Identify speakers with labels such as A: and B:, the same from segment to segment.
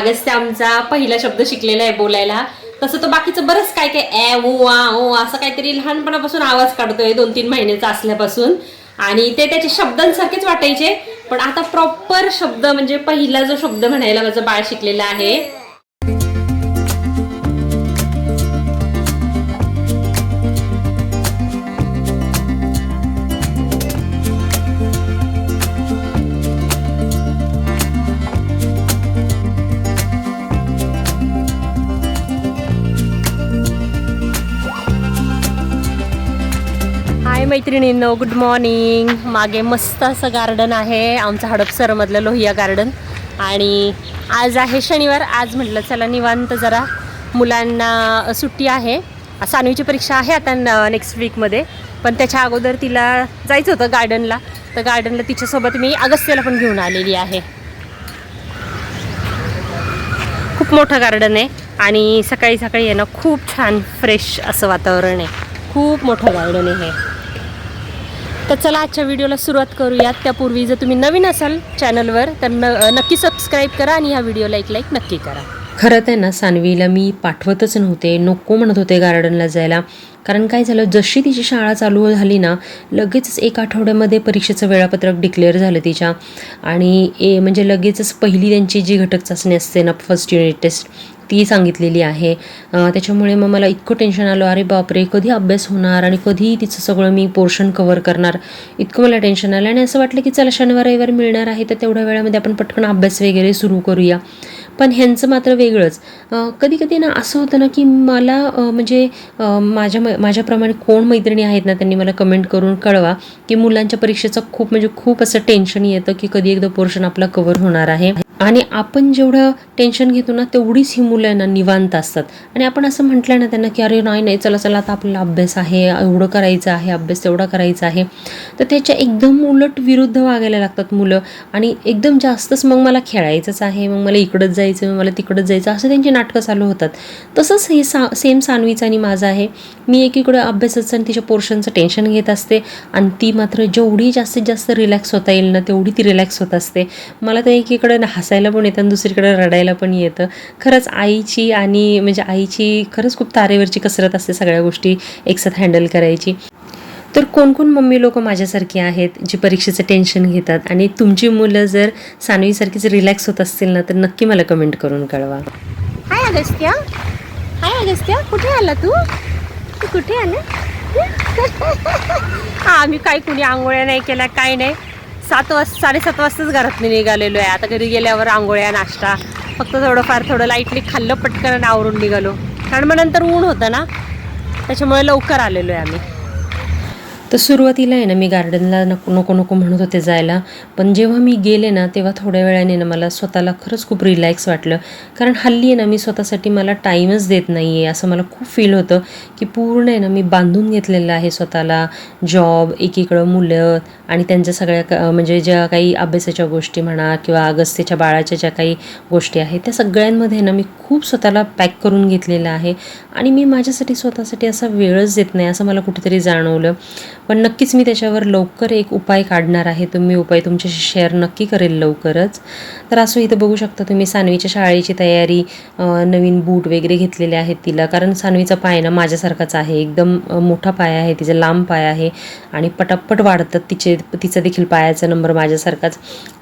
A: अगस्त्या आमचा पहिला शब्द शिकलेला आहे बोलायला. तसं तो बाकीचं बरंच काय काय ए ओ आ ओ असं काहीतरी लहानपणापासून आवाज काढतोय दोन तीन महिन्याचा असल्यापासून. आणि ते त्याचे शब्दांसारखेच वाटायचे. पण आता प्रॉपर शब्द म्हणजे पहिला जो शब्द म्हणायला माझं बाळ शिकलेला आहे मैत्रिणींनो गुड मॉर्निंग मागे मस्त असं गार्डन आहे. आमचं हडपसरमधलं लोहिया गार्डन आणि आज आहे शनिवार. आज म्हटलं चला निवांत जरा मुलांना सुट्टी आहे. सानवीची परीक्षा आहे आता नेक्स्ट वीकमध्ये पण त्याच्या अगोदर तिला जायचं होतं गार्डनला तर गार्डनला तिच्यासोबत मी अगस्त्याला पण घेऊन आलेली आहे. खूप मोठं गार्डन आहे. आणि सकाळी सकाळी आहे ना खूप छान फ्रेश असं वातावरण आहे. खूप मोठं गार्डन आहे हे. तर चला आजच्या व्हिडिओला सुरुवात करूयात. त्यापूर्वी जर तुम्ही नवीन असाल चॅनलवर तर न नक्की सबस्क्राईब करा आणि ह्या व्हिडिओला एक लाईक नक्की करा. खरं तर ना सानवीला मी पाठवतच नव्हते. नको म्हणत होते गार्डनला जायला. कारण काय झालं जशी तिची शाळा चालू झाली ना लगेचच एक आठवड्यामध्ये परीक्षेचं वेळापत्रक डिक्लेअर झालं तिच्या. आणि ए म्हणजे लगेचच पहिली त्यांची जी घटक चाचणी असते ना फर्स्ट युनिट टेस्ट ती सांगितलेली आहे. त्याच्यामुळे मग मला इतकं टेन्शन आलं अरे बापरे कधी अभ्यास होणार आणि कधी तिचं सगळं मी पोर्शन कवर करणार? इतकं मला टेन्शन आलं आणि असं वाटलं की चला शनिवार रविवार मिळणार आहे तर तेवढ्या वेळामध्ये आपण पटकन अभ्यास वगैरे सुरू करूया. पण ह्यांचं मात्र वेगळंच. कधी कधी ना असं होतं ना की मला म्हणजे माझ्या माझ्याप्रमाणे कोण मैत्रिणी आहेत ना त्यांनी मला कमेंट करून कळवा की मुलांच्या परीक्षेचं खूप म्हणजे खूप असं टेन्शन येतं की कधी एकदा पोर्शन आपला कवर होणार आहे. आणि आपण जेवढं टेन्शन घेतो ना तेवढीच ही मुलं ना निवांत असतात. आणि आपण असं म्हटलं ना त्यांना की अरे नाही नाही चला चला आता आपल्याला अभ्यास आहे एवढं करायचं आहे अभ्यास तेवढा करायचा आहे. तर त्याच्या एकदम उलट विरुद्ध वागायला लागतात मुलं. आणि एकदम जास्तच मग मला खेळायचंच आहे मग मला इकडंच जायचं मग मला तिकडंच जायचं असं त्यांची नाटकं चालू होतात. तसंच हे सा सेम सानवीचं आणि माझं आहे. मी एकीकडं अभ्यासाचं आणि तिच्या पोर्शनचं टेन्शन घेत असते आणि ती मात्र जेवढी जास्तीत जास्त रिलॅक्स होता येईल ना तेवढी ती रिलॅक्स होत असते. मला तर एकीकडं हसायला पण येतं आणि दुसरीकडे रडायला पण येतं. खरंच आईची आणि म्हणजे आईची खरंच खूप तारेवरची कसरत असते सगळ्या गोष्टी एकसाथ हँडल करायची. तर कोण कोण मम्मी लोक माझ्यासारखी आहेत जी परीक्षेचं टेन्शन घेतात? आणि तुमची मुलं जर सानवीसारखीच रिलॅक्स होत असतील ना तर नक्की मला कमेंट करून कळवा. हाय अगस्त्या हाय अगस्त्या कुठे आला तू? तू कुठे आला? आम्ही काय कुणी आंघोळ्या नाही केल्या काय नाही. सात वाजता साडेसात वाजताच घरात निघालेलो आहे. आता घरी गेल्यावर आंघोळ्या नाश्ता फक्त थोडंफार थोडं लाईटली खाल्लं पटकन आवरून निघालो. कारण मग नंतर ऊन होतं ना त्याच्यामुळे लवकर आलेलो आहे आम्ही. तर सुरुवातीला आहे ना मी गार्डनला नको नको नको म्हणत होते जायला. पण जेव्हा मी गेले ना तेव्हा थोड्या वेळाने ना मला स्वतःला खरंच खूप रिलॅक्स वाटलं. कारण हल्ली आहे ना मी स्वतःसाठी मला टाईमच देत नाही आहे असं मला खूप फील होतं की पूर्ण आहे ना मी बांधून घेतलेलं आहे स्वतःला. जॉब एकीकडं मुलं आणि त्यांच्या सगळ्या क म्हणजे ज्या काही अभ्यासाच्या गोष्टी म्हणा किंवा अगस्त्यच्या बाळाच्या ज्या काही गोष्टी आहेत त्या सगळ्यांमध्ये ना मी खूप स्वतःला पॅक करून घेतलेलं आहे. आणि मी माझ्यासाठी स्वतःसाठी असा वेळच देत नाही असं मला कुठेतरी जाणवलं. पण नक्कीच मी त्याच्यावर लवकर एक उपाय काढणार आहे. तुम्ही उपाय तुमच्याशी शेअर नक्की करेल लवकरच. तर असं इथं बघू शकता तुम्ही सानवीच्या शाळेची तयारी नवीन बूट वगैरे घेतलेले आहेत तिला. कारण सानवीचा पाय ना माझ्यासारखाच आहे. एकदम मोठा पाय आहे. तिचा लांब पाय आहे आणि पटापट वाढतात तिचे तिचा देखील पायाचा नंबर माझ्यासारखाच.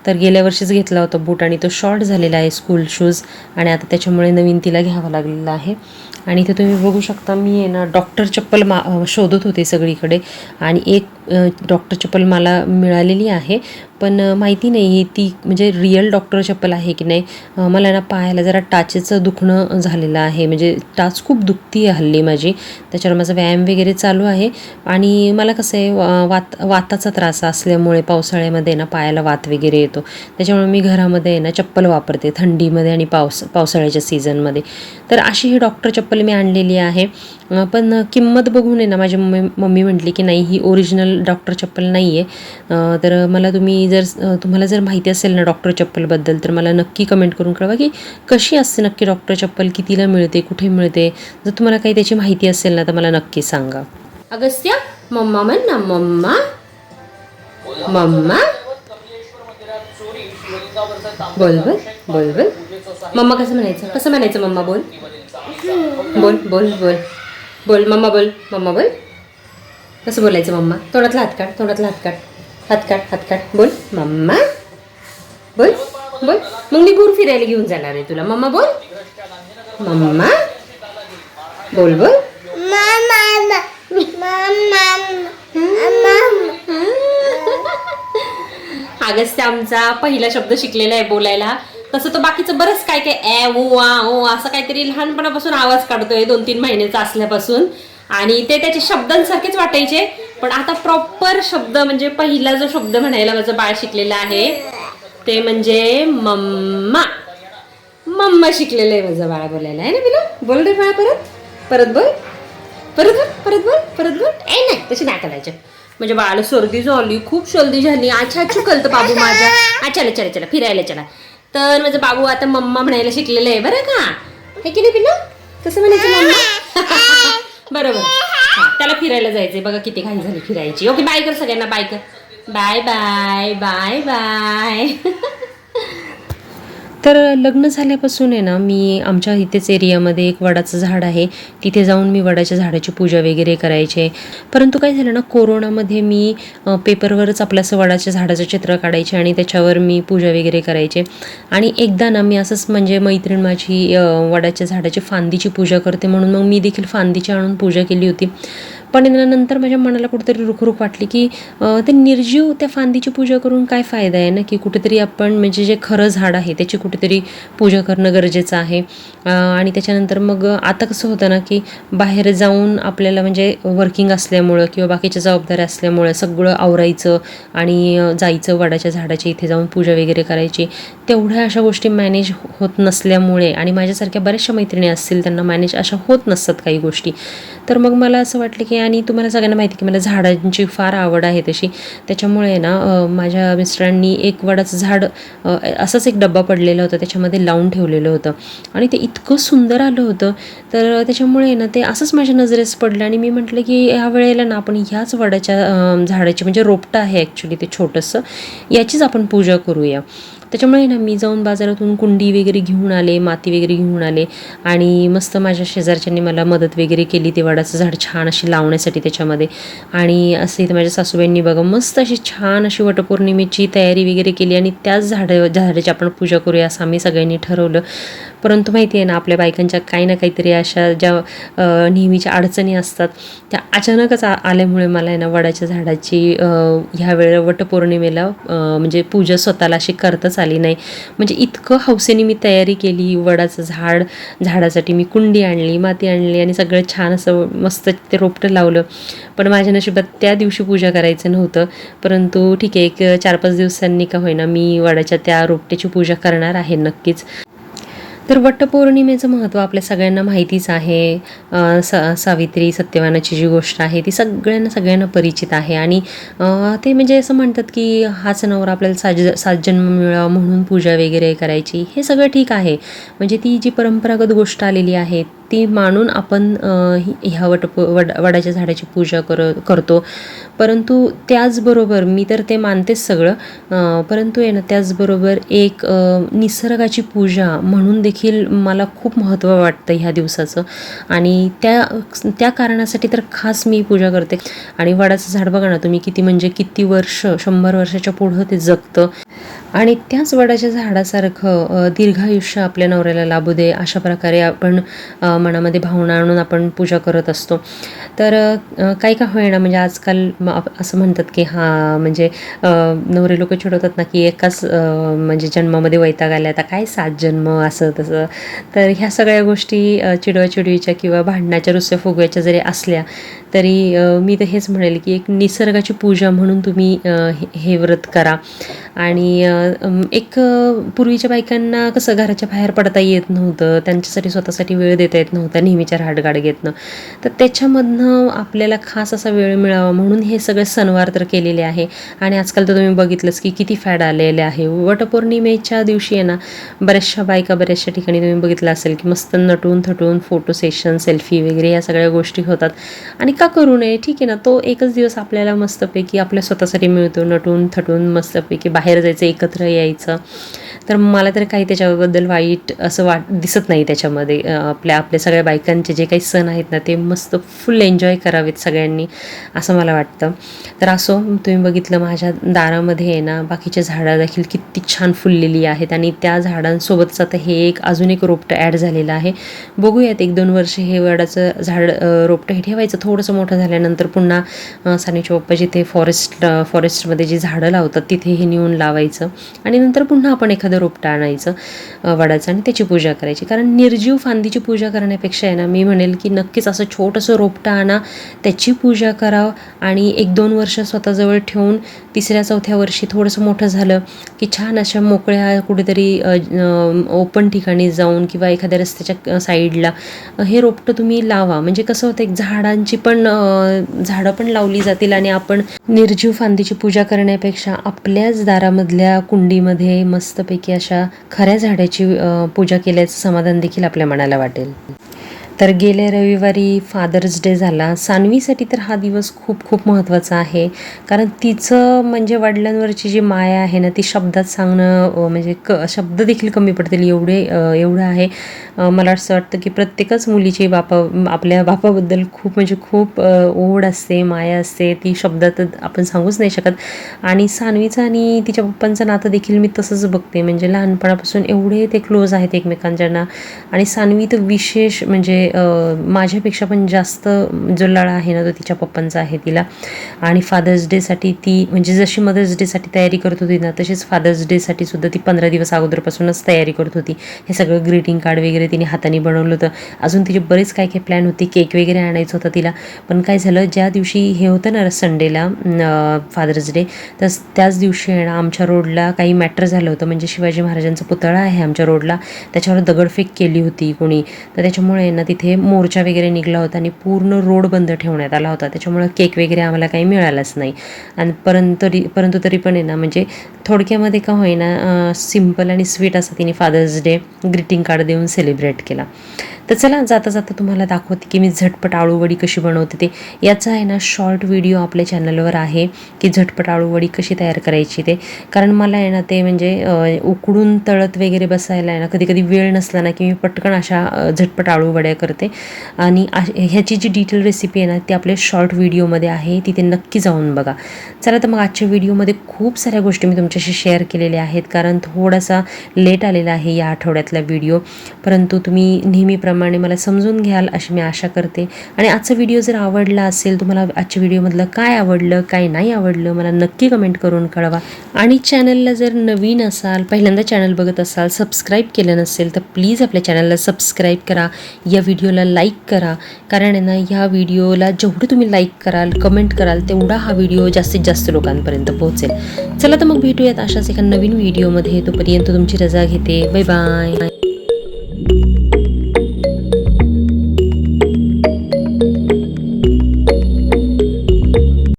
A: तर गेल्या वर्षीच घेतला होता बूट आणि तो शॉर्ट झालेला आहे स्कूल शूज आणि आता त्याच्यामुळे नवीन तिला घ्यावा लागलेला आहे. आणि इथे तुम्ही बघू शकता मी आहे ना डॉक्टर चप्पल मा शोधत होते सगळीकडे. आणि एक डॉक्टर चप्पल मला मिळालेली आहे. पण माहिती नाही आहे ती म्हणजे रिअल डॉक्टर चप्पल आहे की नाही. मला ना पायाला जरा टाचेचं दुखणं झालेलं आहे. म्हणजे टाच खूप दुखती आहे हल्ली माझी. त्याच्यावर माझा व्यायाम वगैरे चालू आहे. आणि मला कसं आहे वा- वात वाताचा त्रास असल्यामुळे पावसाळ्यामध्ये ना पायाला वात वगैरे येतो. त्याच्यामुळे मी घरामध्ये आहे ना चप्पल वापरते थंडीमध्ये आणि पावस पावसाळ्याच्या सीझनमध्ये तर अशी ही डॉक्टर चप्पल मी आणलेली आहे. पण किंमत बघून आहे ना माझी मम्मी मम्मी म्हटली की नाही ही ओरिजिनल डॉक्टर चप्पल नाही आहे तर मला तुम्ही जर तुम्हाला जर माहिती असेल ना डॉक्टर चप्पलबद्दल तर मला नक्की कमेंट करून कळवा की कशी असते नक्की डॉक्टर चप्पल कितीला मिळते कुठे मिळते? जर तुम्हाला काही त्याची माहिती असेल ना तर मला नक्की सांगा. अगस्त्य मम्मा म्हण ना मम्मा. मम्मा. बोल बोल बोल बोल. मम्मा कसं म्हणायचं? कसं म्हणायचं मम्मा बोल? बोल बोल बोल. बोल मम्मा बोल मम्मा बोल. कसं बोलायचं मम्मा? तोंडातला हात काढ तोंडातला हात काढ. हात काढ हात काढ. बोल. मम्मा? बोल. बोल. मग मी गुर फिरायला घेऊन जाणार आहे तुला. मम्मा बोल. मम्मा? बोल बोल. अगस्त्य आमचा पहिला शब्द शिकलेला आहे बोलायला. तसं तो बाकीचं बरंच काय काय ए ओ आ ओ असं काहीतरी लहानपणापासून आवाज काढतोय दोन तीन महिन्याचा असल्यापासून. आणि ते त्याचे शब्दांसारखेच वाटायचे. पण आता प्रॉपर शब्द म्हणजे पहिला जो शब्द म्हणायला माझं बाळ शिकलेलं आहे ते म्हणजे मम्मा. मम्मा शिकलेलं आहे माझं बाळ बोलायला. आहे ना बिला बोल रे बाळा परत. परत बोल. परत बोल परत बोल परत बोल. ए नाही तशी नाही करायचं म्हणजे बाळ सर्दी झाली खूप सर्दी झाली. अच्छा अच्छा बाबू माझ्या. अच्छा चला चला फिरायला चला. तर माझं बाबू आता मम्मा म्हणायला शिकलेलं आहे बरं का? हे की नाही बिलो कसं म्हणायचं मम्मा? बरोबर. हा त्याला फिरायला जायचंय. बघा किती घाई झाली फिरायची. ओके बाय कर सगळ्यांना बाय कर. Bye bye bye bye. तर लग्न झाल्यापासून आहे ना मी आमच्या इथेच एरियामध्ये एक वडाचं झाड आहे. तिथे जाऊन मी वडाच्या झाडाची पूजा वगैरे करायचे. परंतु काय झालं ना कोरोनामध्ये मी पेपरवरच आपलं असं वडाच्या झाडाचं चित्र काढायचे आणि त्याच्यावर मी पूजा वगैरे करायचे. आणि एकदा ना मी असंच म्हणजे मैत्रीण माझी वडाच्या झाडाची फांदीची पूजा करते म्हणून मग मी देखील फांदीची आणून पूजा केली होती. पण नंतर माझ्या मनाला कुठेतरी रुखरुख वाटली की ते निर्जीव त्या फांदीची पूजा करून काय फायदा आहे ना? की कुठेतरी आपण म्हणजे जे खरं झाड आहे त्याची कुठेतरी पूजा करणं गरजेचं आहे. आणि त्याच्यानंतर मग आता कसं होतं ना की बाहेर जाऊन आपल्याला म्हणजे वर्किंग असल्यामुळं किंवा बाकीच्या जबाबदाऱ्या असल्यामुळं सगळं आवरायचं आणि जायचं वडाच्या झाडाच्या इथे जाऊन पूजा वगैरे करायची तेवढ्या अशा गोष्टी मॅनेज होत नसल्यामुळे आणि माझ्यासारख्या बऱ्याचशा मैत्रिणी असतील त्यांना मॅनेज अशा होत नसतात काही गोष्टी. तर मग मला असं वाटलं की आणि तुम्हाला सगळ्यांना माहिती की मला झाडांची फार आवड आहे तशी. त्याच्यामुळे ना माझ्या मिस्टरांनी एक वडाचं झाड असंच एक डब्बा पडलेला होता त्याच्यामध्ये लावून ठेवलेलं होतं. आणि ते इतकं सुंदर आलं होतं. तर त्याच्यामुळे ना ते असंच माझ्या नजरेस पडलं आणि मी म्हटलं की ह्या वेळेला ना आपण ह्याच वडाच्या झाडाची म्हणजे रोपटं आहे ॲक्च्युली ते छोटंसं याचीच आपण पूजा करूया. त्याच्यामुळे ना मी जाऊन बाजारातून कुंडी वगैरे घेऊन आले माती वगैरे घेऊन आले आणि मस्त माझ्या शेजारच्यांनी मला मदत वगैरे केली ते वडाचं झाड छान अशी लावण्यासाठी त्याच्यामध्ये. आणि असे इथे माझ्या सासूबाईंनी बघा मस्त अशी छान अशी वटपौर्णिमेची तयारी वगैरे केली आणि त्याच झाड झाडाची आपण पूजा करूया असं आम्ही सगळ्यांनी ठरवलं. परंतु माहिती आहे ना आपल्या बायकांच्या काही ना काहीतरी अशा ज्या नेहमीच्या अडचणी असतात त्या अचानकच आल्यामुळे मला आहे ना वडाच्या झाडाची ह्या वेळेला वटपौर्णिमेला म्हणजे पूजा स्वतःला अशी करताच आली नाही. म्हणजे इतकं हौसेने मी तयारी केली वडाचं झाड झाडासाठी मी कुंडी आणली माती आणली आणि सगळं छान असं मस्त ते रोपटं लावलं. पण माझ्या नशिबात त्या दिवशी पूजा करायचं नव्हतं. परंतु ठीक आहे एक चार पाच दिवसांनी का होईना मी वडाच्या त्या रोपट्याची पूजा करणार आहे नक्कीच. तर वटपौर्णिमेचं महत्त्व आपल्या सगळ्यांना माहितीच आहे. स सावित्री सत्यवानाची जी गोष्ट आहे ती सगळ्यांना सगळ्यांना परिचित आहे. आणि ते म्हणजे असं म्हणतात की हाच नवरा आपल्याला साज सात जन्म मिळावा म्हणून पूजा वगैरे करायची हे सगळं ठीक आहे. म्हणजे ती जी परंपरागत गोष्ट आलेली आहे ती मानून आपण ह्या वट वड वडाच्या झाडाची पूजा कर करतो. परंतु त्याचबरोबर मी तर ते मानतेच सगळं परंतु आहे ना त्याचबरोबर एक निसर्गाची पूजा म्हणून देखील मला खूप महत्त्व वाटतं ह्या दिवसाचं. आणि त्या त्या कारणासाठी तर खास मी पूजा करते. आणि वडाचं झाड बघा ना तुम्ही किती म्हणजे किती वर्ष शंभर वर्षाच्या पुढं ते जगतं. आणि त्याच वडाच्या झाडासारखं दीर्घायुष्य आपल्या नवऱ्याला लाभू दे अशा प्रकारे आपण मनामध्ये भावना आणून आपण पूजा करत असतो. तर काही का होईना म्हणजे आजकाल असं म्हणतात की हां म्हणजे नवरे लोक चिडवतात ना की एकाच म्हणजे जन्मामध्ये वैताग आल्या आता काय सात जन्म असं तसं. तर ह्या सगळ्या गोष्टी चिडवा चिडवाचिडवीच्या किंवा भांडणाच्या रुस्या फुगव्याच्या जरी असल्या तरी मी तर हेच म्हणेल की एक निसर्गाची पूजा म्हणून तुम्ही हे- हे व्रत करा. आणि एक पूर्वीच्या बायकांना कसं घराच्या बाहेर पडता येत नव्हतं त्यांच्यासाठी स्वतःसाठी वेळ देता येत नव्हता नेहमीच्या राहडगाडगेतनं तर त्याच्यामधनं आपल्याला खास असा वेळ मिळावा म्हणून हे सगळे सणवार तर केलेले आहे. आणि आजकाल तर तुम्ही बघितलंच की किती फॅड आलेले आहे. वटपौर्णिमेच्या दिवशी आहे ना बऱ्याचशा बायका बऱ्याचशा ठिकाणी तुम्ही बघितलं असेल की मस्त नटून थटून फोटो सेशन सेल्फी वगैरे या सगळ्या गोष्टी होतात. आणि का का करू नये. ठीक आहे ना? तो एकच दिवस आपल्याला मस्तपैकी आपल्या स्वतःसाठी मिळतो. नटून थटून मस्तपैकी बाहेर जायचं एकत्र यायचं. तर मला तर काही त्याच्याबद्दल वाईट असं वाट दिसत नाही त्याच्यामध्ये. आपल्या आपल्या सगळ्या बायकांचे जे काही सण आहेत ना ते मस्त फुल एन्जॉय करावेत सगळ्यांनी असं मला वाटतं. तर असो तुम्ही बघितलं माझ्या दारामध्ये आहे ना बाकीच्या झाडं देखील किती छान फुललेली आहेत आणि त्या झाडांसोबतच आता हे एक अजून एक रोपटं ॲड झालेलं आहे. बघूयात एक दोन वर्ष हे वडाचं झाड रोपटं हे ठेवायचं थोडंसं मोठं झाल्यानंतर पुन्हा अं, पप्पा जिथे फॉरेस्ट फॉरेस्टमध्ये जी झाडं लावतात तिथे हे नेऊन लावायचं. आणि नंतर पुन्हा आपण एखादं रोपटं आणायचं वडाचं आणि त्याची पूजा करायची. कारण निर्जीव फांदीची पूजा करण्यापेक्षा आहे ना मी म्हणेल की नक्कीच असं छोटंसं रोपटं आणा त्याची पूजा करा आणि एक दोन वर्ष स्वतःजवळ ठेवून तिसऱ्या चौथ्या वर्षी थोडंसं मोठं झालं की छान अशा मोकळ्या कुठेतरी ओपन ठिकाणी जाऊन किंवा एखाद्या रस्त्याच्या साईडला हे रोपटं तुम्ही लावा. म्हणजे कसं होतं एक झाडांची पण झाडं पण लावली जातील आणि आपण निर्जीव फांदीची पूजा करण्यापेक्षा आपल्याच दारामधल्या कुंडीमध्ये मस्तपैकी अशा खऱ्या झाडाची पूजा केल्याचं समाधान देखील आपल्या मनाला वाटेल. तर गेल्या रविवारी फादर्स डे झाला. सानवीसाठी तर हा दिवस खूप खूप महत्त्वाचा आहे. कारण तिचं म्हणजे वडिलांवरची जी माया आहे ना ती शब्दात सांगणं म्हणजे क शब्द देखील कमी पडतील. एवढे एवढं आहे. मला असं वाटतं की प्रत्येकच मुलीची बापा आपल्या बापाबद्दल खूप म्हणजे खूप ओढ असते माया असते. ती शब्दात आपण सांगूच नाही शकत. आणि सानवीचं आणि तिच्या पप्पांचं नातं देखील मी तसंच बघते. म्हणजे लहानपणापासून एवढे ते क्लोज आहेत एकमेकांच्यांना आणि सानवी तर विशेष म्हणजे माझ्यापेक्षा पण जास्त जो लळा आहे ना तो तिच्या पप्पांचा आहे तिला. आणि फादर्स डेसाठी ती म्हणजे जशी मदर्स डेसाठी तयारी करत होती ना तशीच फादर्स डेसाठी सुद्धा ती पंधरा दिवस अगोदरपासूनच तयारी करत होती. हे सगळं ग्रीटिंग कार्ड वगैरे तिने हाताने बनवलं होतं. अजून तिचे बरेच काय काय प्लॅन होते केक वगैरे आणायचं होतं तिला. पण काय झालं ज्या दिवशी हे होतं ना संडेला फादर्स डे तर त्याच दिवशी आहे ना आमच्या रोडला काही मॅटर झालं होतं. म्हणजे शिवाजी महाराजांचा पुतळा आहे आमच्या रोडला त्याच्यावर दगडफेक केली होती कोणी. तर त्याच्यामुळे आहे ना तिथे मोर्चा वगैरे निघला होता आणि पूर्ण रोड बंद ठेवण्यात आला होता. त्याच्यामुळे केक वगैरे आम्हाला काही मिळालाच नाही. आणि परंतु परंतु तरी पण आहे ना म्हणजे थोडक्यामध्ये का होईना सिंपल आणि स्वीट असा तिने फादर्स डे ग्रीटिंग कार्ड देऊन सेलिब्रेट केला. तर चला जाता जाता तुम्हाला दाखवते की मी झटपट आळूवडी कशी बनवते ते. याचा आहे ना शॉर्ट व्हिडिओ आपल्या चॅनलवर आहे की झटपट आळूवडी कशी तयार करायची ते. कारण मला आहे ना ते म्हणजे उकडून तळत वगैरे बसायला आहे ना कधी कधी वेळ नसला ना की मी पटकन अशा झटपट आळूवड्या करते. आणि ह्याची जी डिटेल रेसिपी आहे ना ती आपल्या शॉर्ट व्हिडिओमध्ये आहे तिथे नक्की जाऊन बघा. चला तर मग आजच्या व्हिडिओमध्ये खूप साऱ्या गोष्टी मी तुमच्याशी शेअर केलेल्या आहेत कारण थोडासा लेट आलेला आहे या आठवड्यातला व्हिडिओ परंतु तुम्ही नेहमीप्रमाणे मला समजून घ्याल अशी मी आशा करते. आणि आजचा व्हिडिओ जर आवडला असेल तुम्हाला आजच्या व्हिडिओमधलं काय आवडलं काय नाही आवडलं मला नक्की कमेंट करून कळवा. आणि चॅनलला जर नवीन असाल पहिल्यांदा चॅनल बघत असाल सबस्क्राईब केलं नसेल तर प्लीज आपल्या चॅनलला सबस्क्राईब करा. या व्हिडिओला लाईक करा. कारण आहे ना ह्या व्हिडिओला जेवढं तुम्ही लाईक कराल कमेंट कराल तेवढा हा व्हिडिओ जास्तीत जास्त लोकांपर्यंत पोहोचेल. चला तर मग भेटूयात अशाच एका नवीन व्हिडिओमध्ये तोपर्यंत तुमची रजा घेते. Bye bye